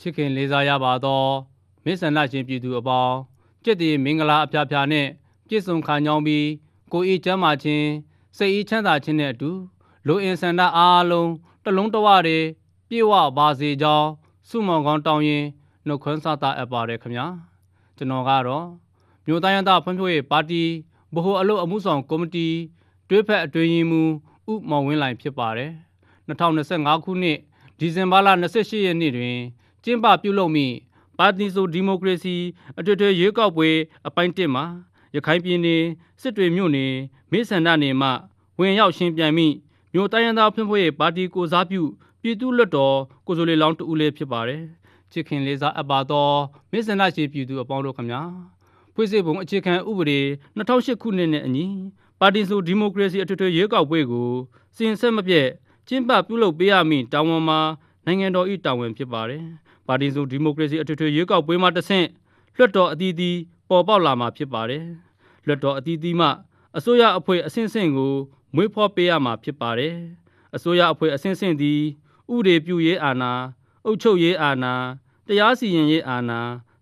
ချစ်ခင်လေးစားရပါသောမိစ္ဆန္ဒရှင်ပြည်သူအပေါင်းကြက်တီမင်္ဂလာအဖျားဖျားနဲ့ပြည့်စုံခံကြောင်းပြီးကိုဤကျမ်းမာခြင်းစိတ်ဤချမ်းသာခြင်းနဲ့အတူလူအင်ဆန္ဒအားလုံးတစ်လုံးတစ်ဝတည်းပြည့်ဝပါစေကြောင်းဆုမွန်ကောင်းတောင်းရင်နှုတ်ခွန်းဆက်တာအပ်ပါတယ်ခင်ဗျာကျွန်တော်ကတော့မြို့တိုင်းရသားဖွံ့ဖြိုးရေးပါတီဗဟိုအလုပ်အမှုဆောင်ကော်မတီတွဲဖက်အတွင်းရေးမှူးဥမောင်ဝင်းလိုင်ဖြစ်ပါတယ်2025ခုနှစ်ဒီဇင်ဘာလ28ရက်နေ့တွင် ကျင်းပပြုလုပ်မိပါတီဆိုဒီမိုကရေစီအထွေထွေရွေးကောက်ပွဲအပိုင်း1မှာရခိုင်ပြည်နယ်စစ်တွေမြို့နယ်မိဆန္ဒနယ်မှဝင်ရောက်ရှင်ပြန်မိမြို့တိုင်းရသားဖွံ့ဖြိုးရေးပါတီကိုစားပြုပြည်သူ့လွတ်တော်ကိုယ်စားလှယ်လောင်းတဦးလေးဖြစ်ပါတယ်ချစ်ခင်လေးစားအပ်ပါသောမိဆန္ဒရှိပြည်သူအပေါင်းတို့ခင်ဗျာဖွဲ့စည်းပုံအခြေခံဥပဒေ2008ခုနှစ်နဲ့အညီပါတီဆိုဒီမိုကရေစီအထွေထွေရွေးကောက်ပွဲကိုစင်ဆက်မပြတ်ကျင်းပပြုလုပ်ပေးရမည့်တာဝန်မှာနိုင်ငံတော်၏တာဝန်ဖြစ်ပါတယ်။ ပါတီစုဒီမိုကရေစီအထွေထွေရွေးကောက်ပွဲမှာတဆင့်လွှတ်တော်အသီးသီးပေါ်ပေါက်လာမှာဖြစ်ပါတယ်။လွှတ်တော်အသီးသီးမှအစိုးရအဖွဲ့အဆင့်ဆင့်ကိုမွေးဖော်ပေးရမှာဖြစ်ပါတယ်။အစိုးရအဖွဲ့အဆင့်ဆင့်သည်ဥပဒေပြုရေးအာဏာအုပ်ချုပ်ရေးအာဏာတရားစီရင်ရေးအာဏာ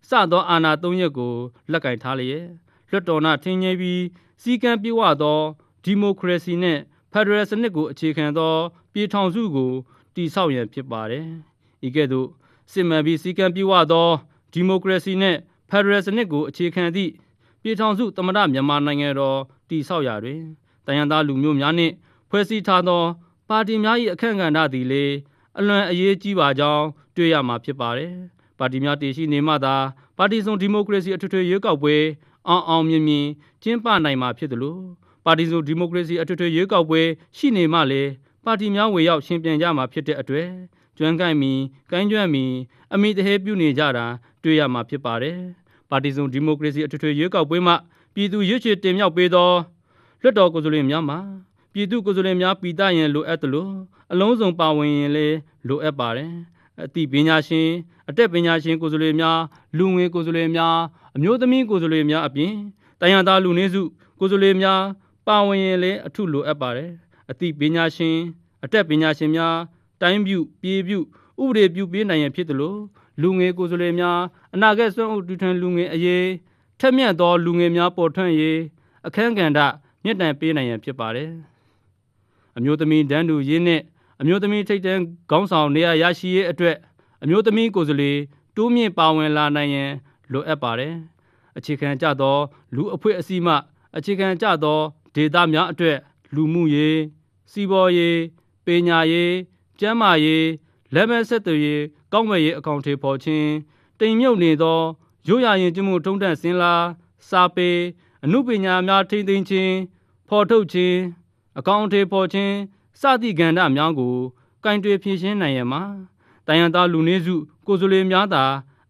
စသောအာဏာသုံးရပ်ကိုလက်ကင်ထားလျက်လွှတ်တော်၌ထင်ကြီးပြီးစီကံပြေဝသောဒီမိုကရေစီနှင့်ဖက်ဒရယ်စနစ်ကိုအခြေခံသော ပြည်ထောင်စုကိုတည်ဆောက်ရန်ဖြစ်ပါတယ်။ဤကဲ့သို့ စစ်မှန်ပြီးစီကံပြေဝသောဒီမိုကရေစီနှင့်ဖက်ဒရယ်စနစ်ကိုအခြေခံသည့်ပြည်ထောင်စုသမ္မတမြန်မာနိုင်ငံတော်တည်ဆောက်ရာတွင်တယံသားလူမျိုးများနှင့်ဖွဲ့စည်းထားသော ပါတီများ၏အခန့်ကဏ္ဍသည်လေအလွန်အရေးကြီးပါကြောင်းတွေ့ရမှာဖြစ်ပါတယ်။ပါတီများတည်ရှိနေမှသာပါတီစုံဒီမိုကရေစီအထွေထွေရွေးကောက်ပွဲအောင်အောင်မြင်မြင်ကျင်းပနိုင်မှာဖြစ်သလိုပါတီစုံဒီမိုကရေစီအထွေထွေရွေးကောက်ပွဲရှိနေမှလည်းပါတီများဝေရောက်ရှင်ပြန်ကြမှာဖြစ်တဲ့အတွက် ကျွမ်းကိုင်းမီကိုင်းကျွမ်းမီအမိတဟဲပြုနေကြတာတွေ့ရမှာဖြစ်ပါတယ်။ပါတီစုံဒီမိုကရေစီအထွေထွေရွေးကောက်ပွဲမှာပြည်သူရွေးချယ်တင်မြှောက်ပေးသောလွှတ်တော်ကိုယ်စားလှယ်များမှာပြည်သူကိုယ်စားလှယ်များပြည်သားရင်လိုအပ်သလိုအလုံးစုံပါဝင်ရင်လည်းလိုအပ်ပါတယ်။အသိပညာရှင်အတက်ပညာရှင်ကိုယ်စားလှယ်များလူငယ်ကိုယ်စားလှယ်များအမျိုးသမီးကိုယ်စားလှယ်များအပြင်တရားသားလူနည်းစုကိုယ်စားလှယ်များပါဝင်ရင်လည်းအထုလိုအပ်ပါတယ်။အသိပညာရှင်အတက်ပညာရှင်များ တိုင်းပြုပြည်ပြုဥပဒေပြုပေးနိုင်ရန်ဖြစ်သလိုလူငယ်ကိုယ်စားလှယ်များအနာဂတ်စွမ်းအုပ်တည်ထွင်လူငယ်အရေးထက်မြက်သောလူငယ်များပေါ်ထွန်းရေးအခမ်းကဏ္ဍမြင့်တန်ပေးနိုင်ရန်ဖြစ်ပါတယ်။အမျိုးသမီးတန်းတူရေးနဲ့အမျိုးသမီးထိတ်တန်းခေါင်းဆောင်နေရာရရှိရေးအတွက်အမျိုးသမီးကိုယ်စားလှယ်တိုးမြင့်ပါဝင်လာနိုင်ရန်လိုအပ်ပါတယ်။အခြေခံကြသော လူအဖွဲ့အစည်းမှ အခြေခံကြသောဒေသများအတွက်လူမှုရေးစီးပွားရေးပညာရေး ကျန်းမာရေးလက်မဲ့ဆက်သွယ်ရေးကောင်းမွယ်ရေးအကောင့်ထေပေါ်ခြင်းတိမ်မြုပ်နေသောရိုးရာရင်ကျမှုထုံးတန့်စင်လာစာပေအမှုပညာများထိမ့်သိမ်းခြင်းဖော်ထုတ်ခြင်းအကောင့်ထေပေါ်ခြင်းစသည့်ကဏ္ဍများကိုကင်တွယ်ဖြည့်ရှင်းနိုင်ရမှာတယံသားလူနည်းစုကိုယ်စားလှယ်များသာ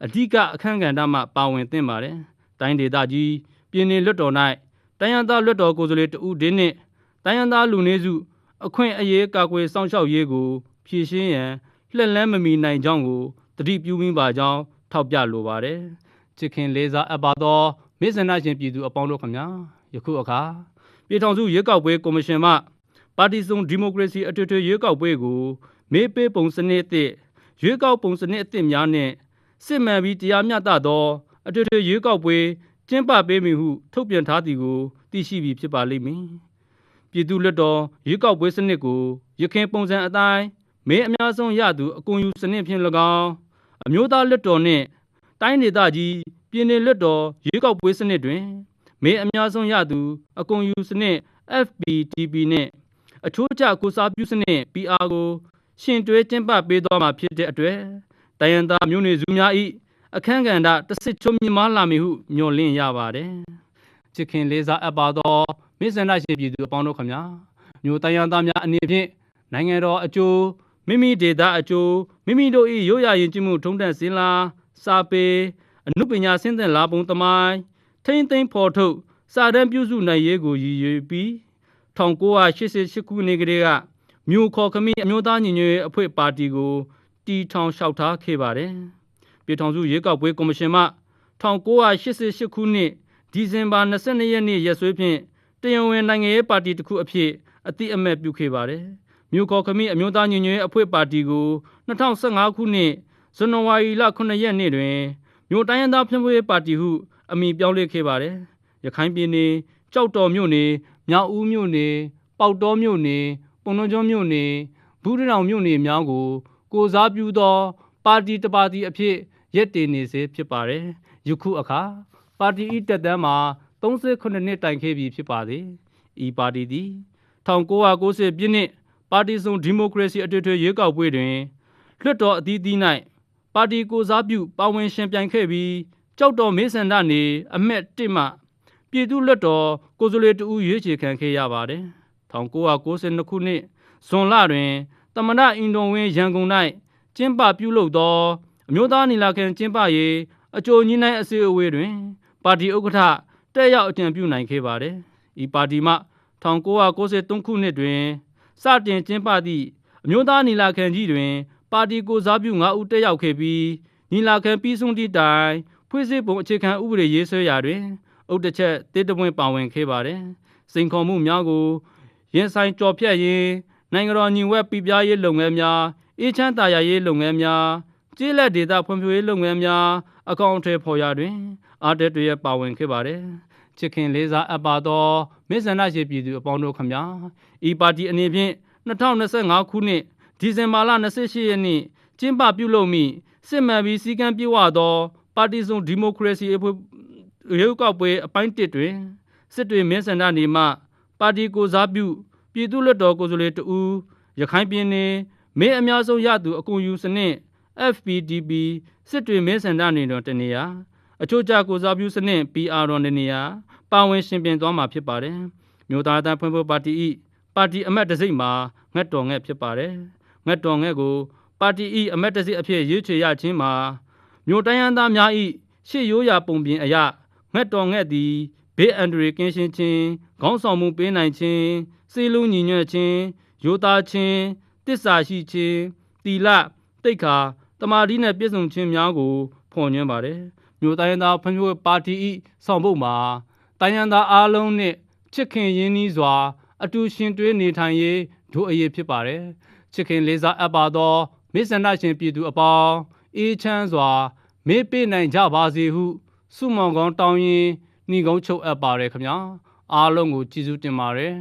အဓိကအခန့်ကဏ္ဍမှပါဝင်သင့်ပါတယ်တိုင်းဒေသကြီးပြည်နယ်လွှတ်တော်၌တယံသားလွှတ်တော်ကိုယ်စားလှယ်တဦးဒင်းနှင့်တယံသားလူနည်းစုအခွင့်အရေးကာကွယ်စောင့်ရှောက်ရေးကို ဖြည့်ရှင်းရန်လှက်လန်းမမီနိုင်ကြောင်းကိုတတိပြုမိပါကြောင်းထောက်ပြလိုပါတယ်ချစ်ခင်လေးစားအပ်ပါသောမိစန္ဒရှင်ပြည်သူအပေါင်းတို့ခင်ဗျာယခုအခါပြည်ထောင်စုရွေးကောက်ပွဲကော်မရှင်မှပါတီစုံဒီမိုကရေစီအထွေထွေရွေးကောက်ပွဲကိုမေးပေးပုံစနစ်အသစ်ရွေးကောက်ပုံစနစ်အသစ်များနဲ့စစ်မှန်ပြီးတရားမျှတသောအထွေထွေရွေးကောက်ပွဲကျင်းပပေးမည်ဟုထုတ်ပြန်ထားသည်ကိုသိရှိပြီးဖြစ်ပါလိမ့်မည်ပြည်သူ့လက်တော်ရွေးကောက်ပွဲစနစ်ကိုရခင်ပုံစံအတိုင်း မဲအများဆုံးရသူအကွန်ယူစနစ်ဖြင့်၎င်းအမျိုးသားလက်တော်နှင့်တိုင်းဒေသကြီးပြည်နယ်လက်တော်ရွေးကောက်ပွဲစနစ်တွင်မဲအများဆုံးရသူအကွန်ယူစနစ် FPTP နှင့်အချိုးကျကိုစားပြုစနစ် PR ကိုရှင်တွဲကျင်းပပေးသွားမှာဖြစ်တဲ့အတွက်တယံသားမျိုးနွယ်စုများ၏အခမ်းကဏ္ဍတဆစ်ချုံမြမားလာမည်ဟုမျှော်လင့်ရပါတယ်ချစ်ခင်လေးစားအပ်ပါသောမိစ္ဆန္ဒရှင်ပြည်သူအပေါင်းတို့ခင်ဗျာမျိုးတယံသားများအနေဖြင့်နိုင်ငံတော်အကျိုး မိမိဒေသအကျိုးမိမိတို့၏ရိုးရာယဉ်ကျေးမှုထုံးတမ်းစင်လာစာပေအမှုပညာဆင်းသက်လာပုံသမိုင်းထိမ့်သိမ့်ဖော်ထုတ်စာတမ်းပြုစုနိုင်ရေးကိုရည်ရွယ်ပြီး1988ခုနှစ်ကလေးကမြို့ခေါ်ခမီအမျိုးသားညီညွတ်ရေးအဖွဲ့ပါတီကိုတီထောင်လျှောက်ထားခဲ့ပါတယ်။ပြည်ထောင်စုရွေးကောက်ပွဲကော်မရှင်မှ1988ခုနှစ်ဒီဇင်ဘာ22ရက်နေ့ရက်စွဲဖြင့်တရားဝင်နိုင်ငံရေးပါတီတစ်ခုအဖြစ်အတိအမဲ့ပြုခဲ့ပါတယ်။ မြို့ခေါ်ခမီအမျိုးသားညီညွတ်ရေးအဖွဲ့ပါတီကို2015ခုနှစ်ဇန်နဝါရီလ9ရက်နေ့တွင်မြို့တိုင်းရင်းသားဖွံ့ဖြိုးရေးပါတီဟုအမည်ပြောင်းလဲခဲ့ပါတယ်။ရခိုင်ပြည်နယ်ကြောက်တော်မြို့နယ်မြောက်ဦးမြို့နယ်ပေါက်တော်မြို့နယ်ပုံနှကျွန်းမြို့နယ်ဘူးဒနောင်မြို့နယ်များကိုကိုစားပြုသော ပါတီတစ်ပါတီအဖြစ်ရက်တည်နေစေဖြစ်ပါတယ်။ယခုအခါပါတီ၏တက်တန်းမှာ38နှစ်တိုင်ခဲ့ပြီဖြစ်ပါသည်။ဤပါတီသည်1990ပြည့်နှစ် ပါတီစုံဒီမိုကရေစီအတွေ့အထွေရွေးကောက်ပွဲတွင်လွှတ်တော်အသီးသီး၌ပါတီကိုစားပြုပါဝင်ရှင်ပြိုင်ခဲ့ပြီးကြောက်တော်မေဆန္ဒနေအမက်1မှပြည်သူ့လွှတ်တော်ကိုယ်စားလှယ်တဦးရွေးချယ်ခံခဲ့ရပါတယ်။1992ခုနှစ်ဇွန်လတွင်တမနာအင်ဒွန်ဝင်းရန်ကုန်၌ကျင်းပပြုလုပ်သောအမျိုးသားနီလာခံကျင်းပရေးအကြိုညှိနှိုင်းအစည်းအဝေးတွင် ပါတီဥက္ကဋ္ဌတက်ရောက်အကြံပြုနိုင်ခဲ့ပါတယ်။ဤပါတီမှ1993ခုနှစ်တွင် စတင်ကျင်းပသည့်အမျိုးသားနီလာခံကြီးတွင် ပါတီကိုစားပြု9ဦးတက်ရောက်ခဲ့ပြီးနီလာခံပြီးဆုံးသည့်တိုင်ဖွဲ့စည်းပုံအခြေခံဥပဒေရေးဆွဲရာတွင်အုတ်တစ်ချက်တေးတပွင့်ပါဝင်ခဲ့ပါတယ်။စိန်ခေါ်မှုများကိုရင်ဆိုင်ကြော်ဖြတ်ရင်းနိုင်ငံတော်ညီဝက်ပြပြရေးလုပ်ငန်းများအေးချမ်းသာယာရေးလုပ်ငန်းများကျေးလက်ဒေသဖွံ့ဖြိုးရေးလုပ်ငန်းများအကောင့်အထည်ဖော်ရာတွင် အားတက်တွေရပါဝင်ခဲ့ပါတယ်။ ချစ်ခင်လေးစားအပ်ပါသောမိစ္ဆန္ဒရှိပြည်သူအပေါင်းတို့ခမညာဤပါတီအနေဖြင့်2025ခုနှစ်ဒီဇင်ဘာလ28ရက်နေ့ကျင်းပပြုလုပ်မိစစ်မှန်ပြီးစည်းကမ်းပြုဝသောပါတီစုံဒီမိုကရေစီအဖွဲ့ရုပ်ောက်ပွဲအပိုင်း1တွင်စစ်တွေမင်းစန္ဒနေမှ ပါတီကိုစားပြုပြည်သူ့လွှတ်တော်ကိုယ်စားလှယ်တဦးရခိုင်ပြည်နယ်မင်းအများဆုံးရသူအကူယူစနစ် FPDP စစ်တွေမင်းစန္ဒနေတော်တနေရာ အချို့ကြကိုစားပြုစနစ် PR တော်နေနေရာပါဝင်ရှင်ပြင်သွားမှာဖြစ်ပါတယ်။မြို့သားသားဖွံ့ဖြိုးပါတီ၏ပါတီအမတ်တစိမ့်မှာငတ်တော်ငဲ့ဖြစ်ပါတယ်။ငတ်တော်ငဲ့ကိုပါတီ၏အမတ်တစိမ့်အဖြစ်ရွေးချယ်ရခြင်းမှာမြို့တိုင်းရန်သားများ၏ရှေ့ရိုးရာပုံပြင်အရငတ်တော်ငဲ့သည်ဘေးအန္တရာယ်ကင်းရှင်းခြင်းခေါင်းဆောင်မှုပေးနိုင်ခြင်းစီလူညီညွတ်ခြင်းရိုသားခြင်းတစ္ဆာရှိခြင်းတီလတိတ်ခါတမာတိနှင့်ပြည့်စုံခြင်းများကိုဖော်ညွှန်းပါတယ်။ မြို့တိုင်းရင်းသားဖွံ့ဖြိုးရေးပါတီ၏ဆောင်ပုဒ်မှာတိုင်းရင်းသားအားလုံးနှင့်ချစ်ခင်ရင်းနှီးစွာ အတူရှင်တွဲနေထိုင်ရေးဒုအရေးဖြစ်ပါတယ်ချစ်ခင်လေးစားအပ်ပါသောမိစ္ဆန္ဒရှင်ပြည်သူအပေါင်းအေးချမ်းစွာ မေးပေးနိုင်ကြပါစေဟုဆုမွန်ကောင်းတောင်းရင်နှီးကုန်းချုပ်အပ်ပါတယ်ခင်ဗျာအားလုံးကိုကျေးဇူးတင်ပါတယ်